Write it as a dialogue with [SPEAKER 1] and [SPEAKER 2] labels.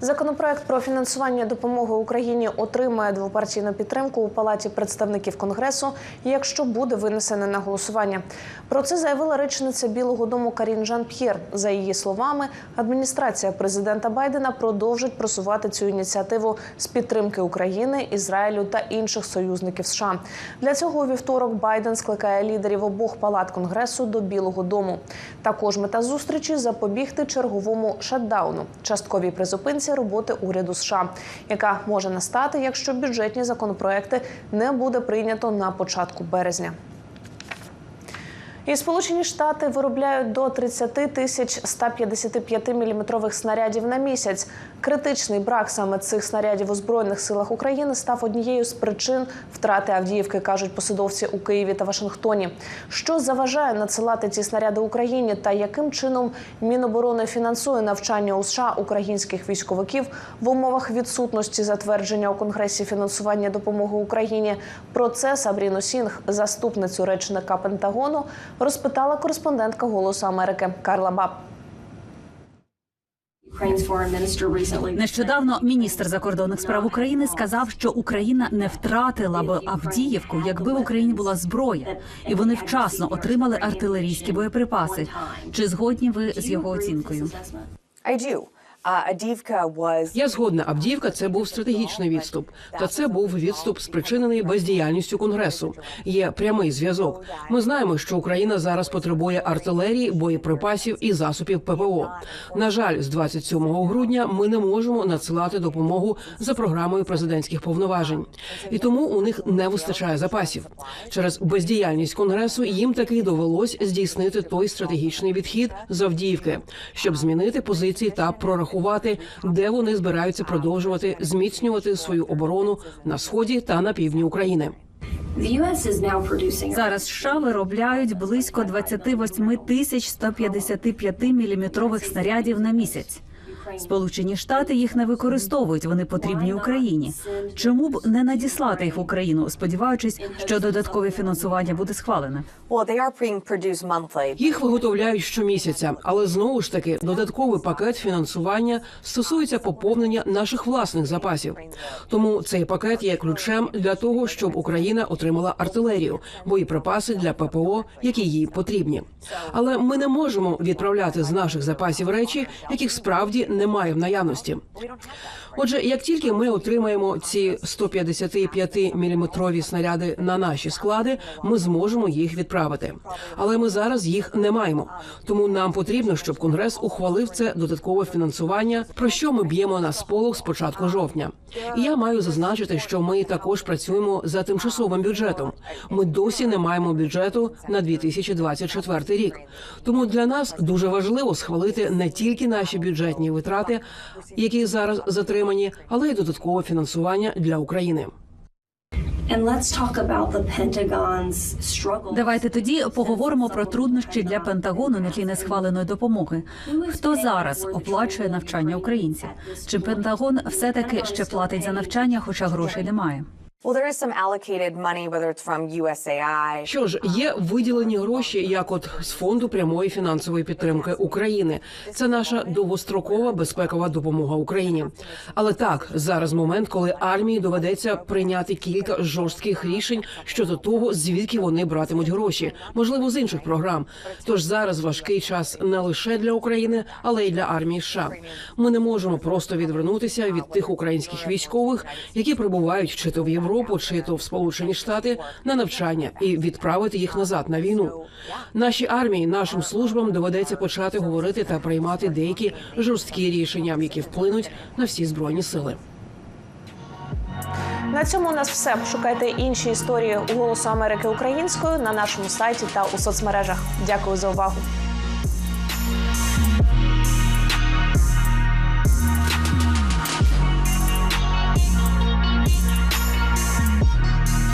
[SPEAKER 1] Законопроект про фінансування допомоги Україні отримає двопартійну підтримку у палаті представників конгресу, якщо буде винесене на голосування. Про це заявила речниця Білого Дому Карін Жан П'єр. За її словами, адміністрація президента Байдена продовжить просувати цю ініціативу з підтримки України, Ізраїлю та інших союзників США. Для цього у вівторок Байден скликає лідерів обох палат конгресу до Білого Дому. Також мета зустрічі запобігти черговому шатдауну, частковій призупинці роботи уряду США, яка може настати, якщо бюджетні законопроекти не буде прийнято на початку березня. І Сполучені Штати виробляють до 30 тисяч 155 міліметрових снарядів на місяць. Критичний брак саме цих снарядів у збройних силах України став однією з причин втрати Авдіївки, кажуть посадовці у Києві та Вашингтоні. Що заважає надсилати ці снаряди Україні та яким чином Міноборони фінансує навчання у США українських військовиків в умовах відсутності затвердження у Конгресі фінансування допомоги Україні? Про це Сабріну Сінг, заступницю речника Пентагону, розпитала кореспондентка Голосу Америки Карла Баб.
[SPEAKER 2] Нещодавно міністр закордонних справ України сказав, що Україна не втратила б Авдіївку, якби в Україні була зброя, і вони вчасно отримали артилерійські боєприпаси. Чи згодні ви з його оцінкою?
[SPEAKER 3] I do.
[SPEAKER 4] Я згодна, Авдіївка це був стратегічний відступ. Та це був відступ, спричинений бездіяльністю конгресу. Є прямий зв'язок. Ми знаємо, що Україна зараз потребує артилерії, боєприпасів і засобів ППО. На жаль, з 27 грудня ми не можемо надсилати допомогу за програмою президентських повноважень, і тому у них не вистачає запасів. Через бездіяльність конгресу їм таки довелось здійснити той стратегічний відхід з Авдіївки, щоб змінити позиції та прорахувати, де вони збираються продовжувати зміцнювати свою оборону на сході та на півдні України.
[SPEAKER 2] Зараз США виробляють близько 28 тисяч 155 міліметрових снарядів на місяць. Сполучені Штати їх не використовують. Вони потрібні Україні. Чому б не надіслати їх в Україну, сподіваючись, що додаткове фінансування буде схвалене?
[SPEAKER 4] Їх виготовляють щомісяця, але знову ж таки додатковий пакет фінансування стосується поповнення наших власних запасів. Тому цей пакет є ключем для того, щоб Україна отримала артилерію, боєприпаси для ППО, які їй потрібні. Але ми не можемо відправляти з наших запасів речі, яких справді немає в наявності. Отже, як тільки ми отримаємо ці 155 міліметрові снаряди на наші склади, ми зможемо їх відправити. Але ми зараз їх не маємо. Тому нам потрібно, щоб конгрес ухвалив це додаткове фінансування, про що ми б'ємо на сполох з початку жовтня. І я маю зазначити, що ми також працюємо за тимчасовим бюджетом. Ми досі не маємо бюджету на 2024 рік. Тому для нас дуже важливо схвалити не тільки наші бюджетні витрати, які зараз затримані, але й додаткове фінансування для України.
[SPEAKER 2] Давайте тоді поговоримо про труднощі для Пентагону на тлі несхваленої допомоги. Хто зараз оплачує навчання українців? Чи Пентагон все таки ще платить за навчання, хоча грошей немає?
[SPEAKER 4] Що ж, є виділені гроші, як от з фонду прямої фінансової підтримки України. Це наша довгострокова безпекова допомога Україні. Але так зараз момент, коли армії доведеться прийняти кілька жорстких рішень щодо того, звідки вони братимуть гроші, можливо, з інших програм. Тож зараз важкий час не лише для України, але й для армії США. Ми не можемо просто відвернутися від тих українських військових, які прибувають чи то в Європу, чи то в Сполучені Штати на навчання і відправити їх назад на війну. Нашій армії, нашим службам доведеться почати говорити та приймати деякі жорсткі рішення, які вплинуть на всі збройні сили.
[SPEAKER 1] На цьому у нас все. Шукайте інші історії у Голосу Америки українською на нашому сайті та у соцмережах. Дякую за увагу.